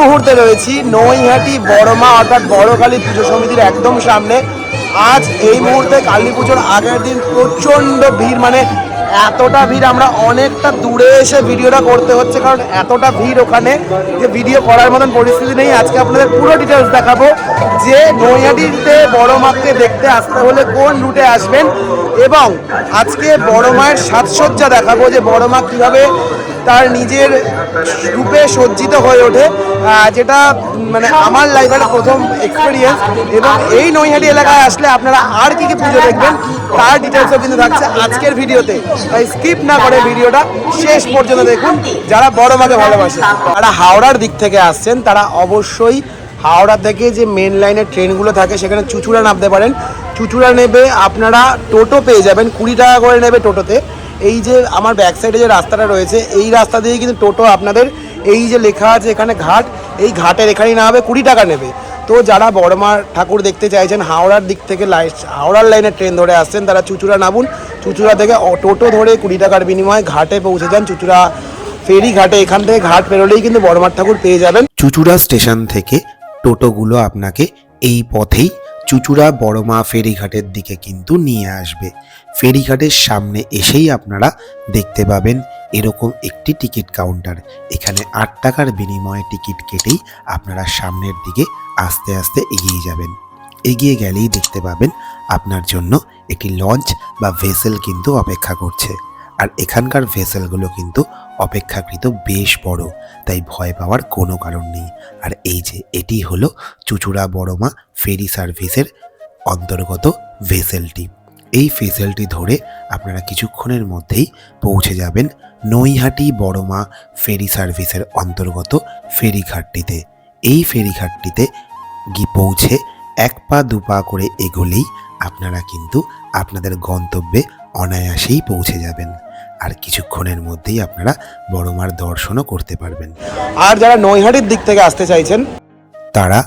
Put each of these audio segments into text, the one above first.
মুহূর্তে রয়েছি নৈহাটি বড়মা, অর্থাৎ বড়কালী পুজো সমিতির একদম সামনে। আজ এই মুহূর্তে কালী পুজোর আগের দিন প্রচণ্ড ভিড় মানে এতটা ভিড় আমরা অনেকটা দূরে এসে ভিডিওটা করতে হচ্ছে, কারণ এতটা ভিড় ওখানে যে ভিডিও করার মতন পরিস্থিতি নেই। আজকে আপনাদের পুরো ডিটেলস দেখাবো। যে নৈহাটিতে বড় মাকে দেখতে আসতে হলে কোন রুটে আসবেন, এবং আজকে বড় মায়ের সাজসজ্জা দেখাবো যে বড় মা কীভাবে তার নিজের রূপে সজ্জিত হয়ে ওঠে যেটা মানে আমার লাইফের প্রথম এক্সপিরিয়েন্স এবং এই নৈহাটি এলাকায় আসলে আপনারা আর কি কি পুজো দেখবেন, তার ডিটেলসও কিন্তু থাকছে আজকের ভিডিওতে। তাই স্কিপ না করে ভিডিওটা শেষ পর্যন্ত দেখুন, যারা বড় মাকে ভালোবাসে। যারা হাওড়ার দিক থেকে আসছেন, তারা অবশ্যই হাওড়া থেকে যে মেন লাইনের ট্রেনগুলো থাকে, সেখানে চুচুড়া নামতে পারেন। চুচুড়া নেবে আপনারা টোটো পেয়ে যাবেন, কুড়ি টাকা করে নেবে টোটোতে। এই যে আমার ব্যাক সাইডে যে রাস্তাটা রয়েছে, এই রাস্তা দিয়ে কিন্তু টোটো আপনাদের এই যে লেখা আছে এখানে ঘাট, এই ঘাটের এখানেই না হবে কুড়ি টাকা নেবে। তো যারা বড়মার ঠাকুর দেখতে চাইছেন, হাওড়ার দিক থেকে হাওড়ার লাইনের ট্রেন ধরে আসছেন, তারা চুচুড়া নামুন। চুচুড়া থেকে টোটো ধরে কুড়ি টাকার বিনিময়ে ঘাটে পৌঁছে যান। চুচুড়া ফেরি ঘাটে এখান থেকে ঘাট পেরোলেই কিন্তু বড়মার ঠাকুর পেয়ে যাবেন। চুচুড়া স্টেশন থেকে টোটোগুলো আপনাকে এই পথেই চুচুড়া বড়মা ফেরিঘাটের দিকে কিন্তু নিয়ে আসবে। ফেরিঘাটের সামনে এসেই আপনারা দেখতে পাবেন এরকম একটি টিকিট কাউন্টার। এখানে আট টাকার বিনিময়ে টিকিট কেটেই আপনারা সামনের দিকে আস্তে আস্তে এগিয়ে যাবেন। এগিয়ে গেলেই দেখতে পাবেন আপনার জন্য একটি লঞ্চ বা ভেসেল কিন্তু অপেক্ষা করছে। আর এখানকার ভেসেলগুলো কিন্তু অপেক্ষাকৃত বেশ বড়, তাই ভয় পাওয়ার কোনো কারণ নেই। আর এই যে এটি হলো চুচুড়া বড়মা ফেরি সার্ভিসের অন্তর্গত ভেসেলটি। এই ভেসেলটি ধরে আপনারা কিছুক্ষণের মধ্যেই পৌঁছে যাবেন নৈহাটি বড়মা ফেরি সার্ভিসের অন্তর্গত ফেরিঘাটটিতে। এই ফেরিঘাটটিতে গিয়ে পৌঁছে এক পা দু পা করে এগোলেই আপনারা কিন্তু আপনাদের গন্তব্যে অনায়াসেই পৌঁছে যাবেন। আর কিছুক্ষণের মধ্যেই আপনারা বড়মার দর্শনও করতে পারবেন। আর যারা নৈহাটির দিক থেকে আসতে চাইছেন তারা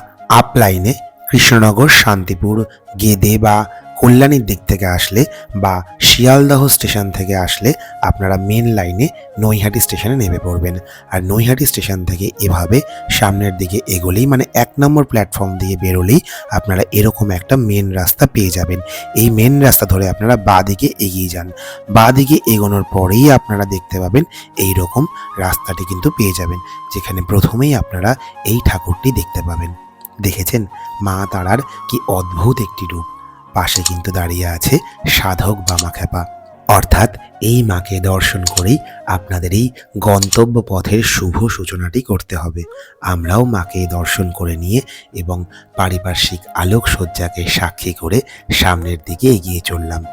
আপলাইনে কৃষ্ণনগর শান্তিপুর গেদে বা কল্যাণীর দিক থেকে আসলে বা শিয়ালদহ স্টেশন থেকে আসলে আপনারা মেন লাইনে নৈহাটি স্টেশনে নেমে পড়বেন। আর নৈহাটি স্টেশন থেকে এভাবে সামনের দিকে এগোলেই মানে এক নম্বর প্ল্যাটফর্ম দিয়ে বেরোলেই আপনারা এরকম একটা মেন রাস্তা পেয়ে যাবেন। এই মেন রাস্তা ধরে আপনারা বাঁ দিকে এগিয়ে যান। বাঁ দিকে এগোনোর পরেই আপনারা দেখতে পাবেন এই রকম রাস্তাটি কিন্তু পেয়ে যাবেন, যেখানে প্রথমেই আপনারা এই ঠাকুরটি দেখতে পাবেন। দেখেছেন? মা তারার কি অদ্ভুত একটি রূপ। পাশে কিন্তু দাঁড়িয়ে আছে সাধক বামাখ্যাপা। অর্থাৎ এই মাকে দর্শন করেই আপনাদের এই গন্তব্য পথের শুভ সূচনাটি করতে হবে। আমরাও মাকে দর্শন করে নিয়ে এবং পারিপার্শ্বিক আলোকসজ্জাকে সাক্ষী করে সামনের দিকে এগিয়ে চললাম।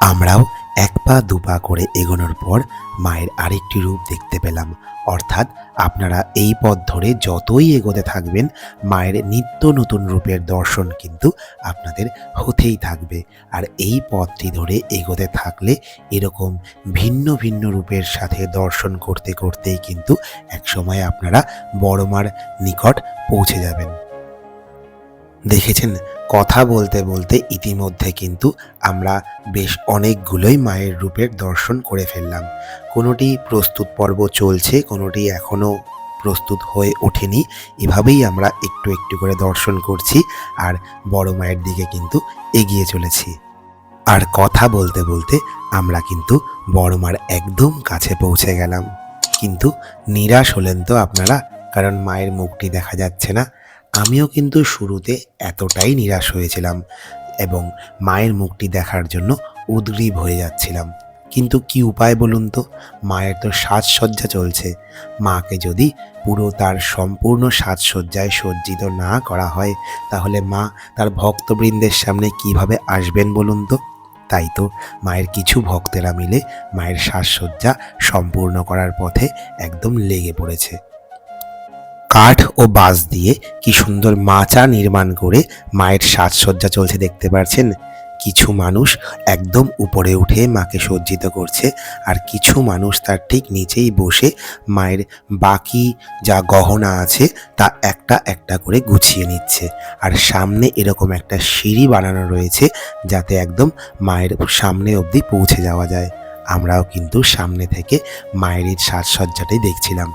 আমরাও এক পা দু পা করে এগোনোর পর মায়ের আরেকটি রূপ দেখতে পেলাম। অর্থাৎ আপনারা এই পথ ধরে যতই এগোতে থাকবেন, মায়ের নিত্য নতুন রূপের দর্শন কিন্তু আপনাদের হতেই থাকবে। আর এই পথটি ধরে এগোতে থাকলে এরকম ভিন্ন ভিন্ন রূপের সাথে দর্শন করতে করতেই কিন্তু একসময় আপনারা বড়মার নিকট পৌঁছে যাবেন। দেখেছেন, কথা বলতে বলতে ইতিমধ্যে কিন্তু আমরা বেশ অনেকগুলোই মায়ের রূপের দর্শন করে ফেললাম। কোনোটি প্রস্তুত পর্ব চলছে, কোনোটি এখনও প্রস্তুত হয়ে ওঠেনি। এভাবেই আমরা একটু একটু করে দর্শন করছি আর বড় মায়ের দিকে কিন্তু এগিয়ে চলেছি। আর কথা বলতে বলতে আমরা কিন্তু বড় মার একদম কাছে পৌঁছে গেলাম। কিন্তু নিরাশ হলেন তো আপনারা, কারণ মায়ের মুখটি দেখা যাচ্ছে না। আমিও কিন্তু শুরুতে এতটাই নিরাশ হয়েছিলাম এবং মায়ের মুখটি দেখার জন্য উদ্গ্রীব হয়ে যাচ্ছিলাম। কিন্তু কি উপায় বলুন তো? মায়ের তো সাজসজ্জা চলছে। মাকে যদি পুরো তার সম্পূর্ণ সাজসজ্জায় সজ্জিত না করা হয়, তাহলে মা তার ভক্তবৃন্দের সামনে কীভাবে আসবেন বলুন তো? তাই তো মায়ের কিছু ভক্তেরা মিলে মায়ের সাজসজ্জা সম্পূর্ণ করার পথে একদম লেগে পড়েছে। কাঠ ও বাঁশ দিয়ে কি সুন্দর মাচা নির্মাণ করে মায়ের সাজসজ্জা চলছে দেখতে পাচ্ছেন কিছু মানুষ একদম উপরে উঠে মাকে সজ্জিত করছে আর কিছু মানুষ তার ঠিক নিচেই বসে মায়ের বাকি যা গহনা আছে তা একটা একটা করে গুছিয়ে নিচ্ছে। আর সামনে এরকম একটা সিঁড়ি বানানো রয়েছে যাতে একদম মায়ের সামনে অবধি পৌঁছে যাওয়া যায়। আমরাও কিন্তু সামনে থেকে মায়ের সাজসজ্জাটাই দেখছিলাম।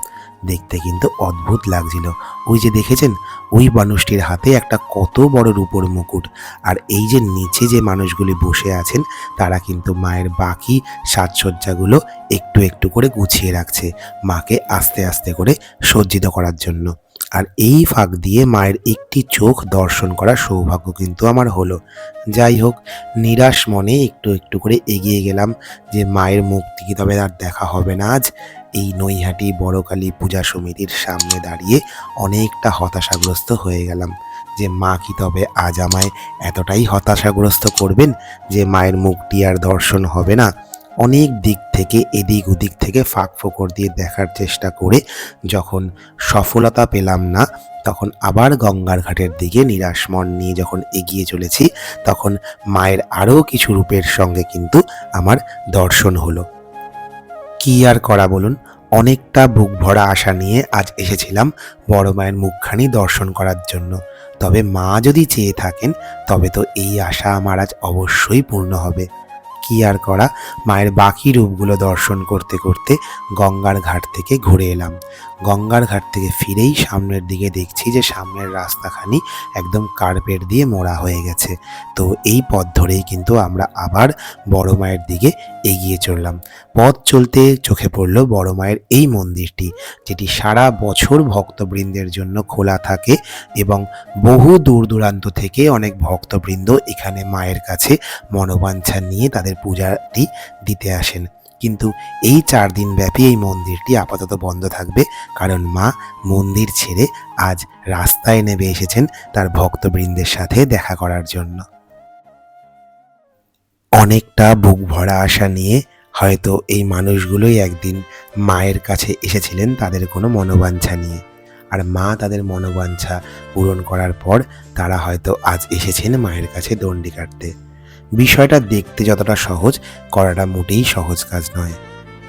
দেখতে কিন্তু অদ্ভুত লাগছিল। ওই যে দেখেছেন, ওই মানুষটির হাতে একটা কত বড় রূপোর মুকুট। আর এই যে নিচে যে মানুষগুলি বসে আছেন, তারা কিন্তু মায়ের বাকি সাজসজ্জাগুলো একটু একটু করে গুছিয়ে রাখছে মাকে আস্তে আস্তে করে সজ্জিত করার জন্য। আর এই ফাঁক দিয়ে মায়ের একটি চোখ দর্শন করার সৌভাগ্য কিন্তু আমার হলো। যাই হোক, নিরাশ মনে একটু একটু করে এগিয়ে গেলাম যে মায়ের মুক্তি কি তবে আর দেখা হবে না আজ। এই নৈহাটি বড়কালী পূজা সমিতির সামনে দাঁড়িয়ে অনেকটা হতাশাগ্রস্ত হয়ে গেলাম যে মা কি তবে আজ আমায় এতটাই হতাশাগ্রস্ত করবেন যে মায়ের মুখটি আর দর্শন হবে না। অনেক দিক থেকে, এদিক ওদিক থেকে ফাঁক ফোকর দিয়ে দেখার চেষ্টা করে যখন সফলতা পেলাম না, তখন আবার গঙ্গার ঘাটের দিকে নিরাশ মন নিয়ে যখন এগিয়ে চলেছি, তখন মায়ের আরও কিছু রূপের সঙ্গে কিন্তু আমার দর্শন হলো। কি আর করা বলুন? অনেকটা বুক ভরা আশা নিয়ে আজ এসেছিলাম বড় মায়ের মুখখানি দর্শন করার জন্য। তবে মা যদি চেয়ে থাকেন, তবে তো এই আশা আমার আজ অবশ্যই পূর্ণ হবে। কি আর করা? মায়ের বাকি রূপগুলো দর্শন করতে করতে গঙ্গার ঘাট থেকে ঘুরে এলাম। গঙ্গার ঘাট থেকে ফিরেই সামনের দিকে দেখছি যে সামনের রাস্তাখানি একদম কার্পেট দিয়ে মোড়া হয়ে গেছে। তো এই পথ ধরেই কিন্তু আমরা আবার বড় মায়ের দিকে এগিয়ে চললাম। পথ চলতে চোখে পড়ল বড় মায়ের এই মন্দিরটি, যেটি সারা বছর ভক্তবৃন্দের জন্য খোলা থাকে এবং বহু দূর দূরান্ত থেকে অনেক ভক্তবৃন্দ এখানে মায়ের কাছে মনোবাঞ্ছা নিয়ে তাদের পূজাটি দিতে আসেন। কিন্তু এই চার দিন ব্যাপী এই মন্দিরটি আপাতত বন্ধ থাকবে কারণ মা মন্দির ছেড়ে আজ রাস্তায় নেমে এসেছেন তার ভক্তবৃন্দের সাথে দেখা করার জন্য। অনেকটা বুক ভরা আশা নিয়ে হয়তো এই মানুষগুলোই একদিন মায়ের কাছে এসেছিলেন তাদের কোনো মনোবাঞ্ছা নিয়ে। আর মা তাদের মনোবাঞ্ছা পূরণ করার পর তারা হয়তো আজ এসেছেন মায়ের কাছে দণ্ডি কাটতে। বিষয়টা দেখতে যতটা সহজ, করাটা মোটেই সহজ কাজ নয়।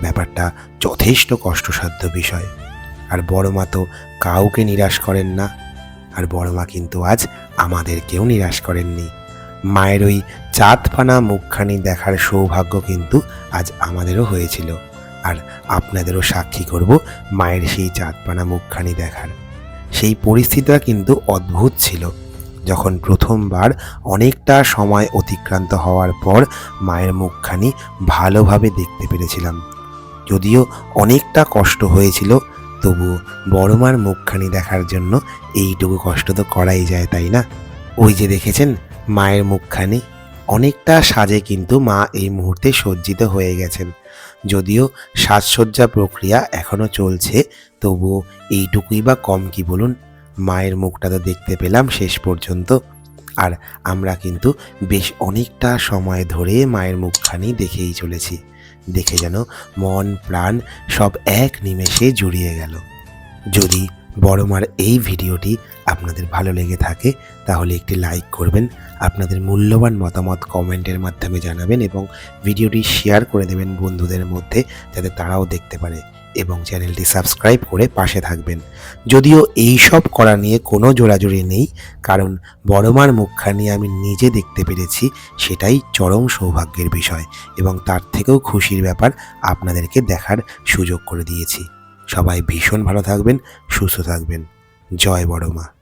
ব্যাপারটা যথেষ্ট কষ্টসাধ্য বিষয়। আর বড় মা তো কাউকে নিরাশ করেন না। আর বড় মা কিন্তু আজ আমাদেরকেও নিরাশ করেননি। মায়ের ওই চাঁদপানা মুখখানি দেখার সৌভাগ্য কিন্তু আজ আমাদেরও হয়েছিল। আর আপনাদেরও সাক্ষী করব মায়ের সেই চাঁদপানা মুখখানি দেখার। সেই পরিস্থিতিটা কিন্তু অদ্ভুত ছিল। যখন প্রথমবার অনেকটা সময় অতিক্রান্ত হওয়ার পর মায়ের মুখখানি ভালোভাবে দেখতে পেরেছিলাম। যদিও অনেকটা কষ্ট হয়েছিল, তবু বড় মার মুখখানি দেখার জন্য এইটুকু কষ্ট তো করাই যায়, তাই না? ওই যে দেখেছেন, মায়ের মুখখানি। অনেকটা সাজে কিন্তু মা এই মুহূর্তে সজ্জিত হয়ে গেছেন। যদিও সাজসজ্জা প্রক্রিয়া এখনও চলছে, তবুও এইটুকুই বা কম কি বলুন? মায়ের মুখটা তো দেখতে পেলাম শেষ পর্যন্ত। আর আমরা কিন্তু বেশ অনেকটা সময় ধরে মায়ের মুখখানি দেখেই চলেছি। দেখে যেন মন, প্রাণ সব এক নিমেষে জুড়িয়ে গেল। যদি বড়মার এই ভিডিওটি আপনাদের ভালো লেগে থাকে, তাহলে একটি লাইক করবেন, আপনাদের মূল্যবান মতামত কমেন্টের মাধ্যমে জানাবেন এবং ভিডিওটি শেয়ার করে দেবেন বন্ধুদের মধ্যে, যাতে তারাও দেখতে পারে। এবং চ্যানেলটি সাবস্ক্রাইব করে পাশে থাকবেন। যদিও এই সব করা নিয়ে কোনো জোড়াজুড়ি নেই, কারণ বড়মার মুখখানি আমি নিজে দেখতে পেরেছি, সেটাই চরম সৌভাগ্যের বিষয় এবং তার থেকেও খুশির ব্যাপার আপনাদেরকে দেখার সুযোগ করে দিয়েছি। সবাই ভীষণ ভালো থাকবেন, সুস্থ থাকবেন। জয় বড়মা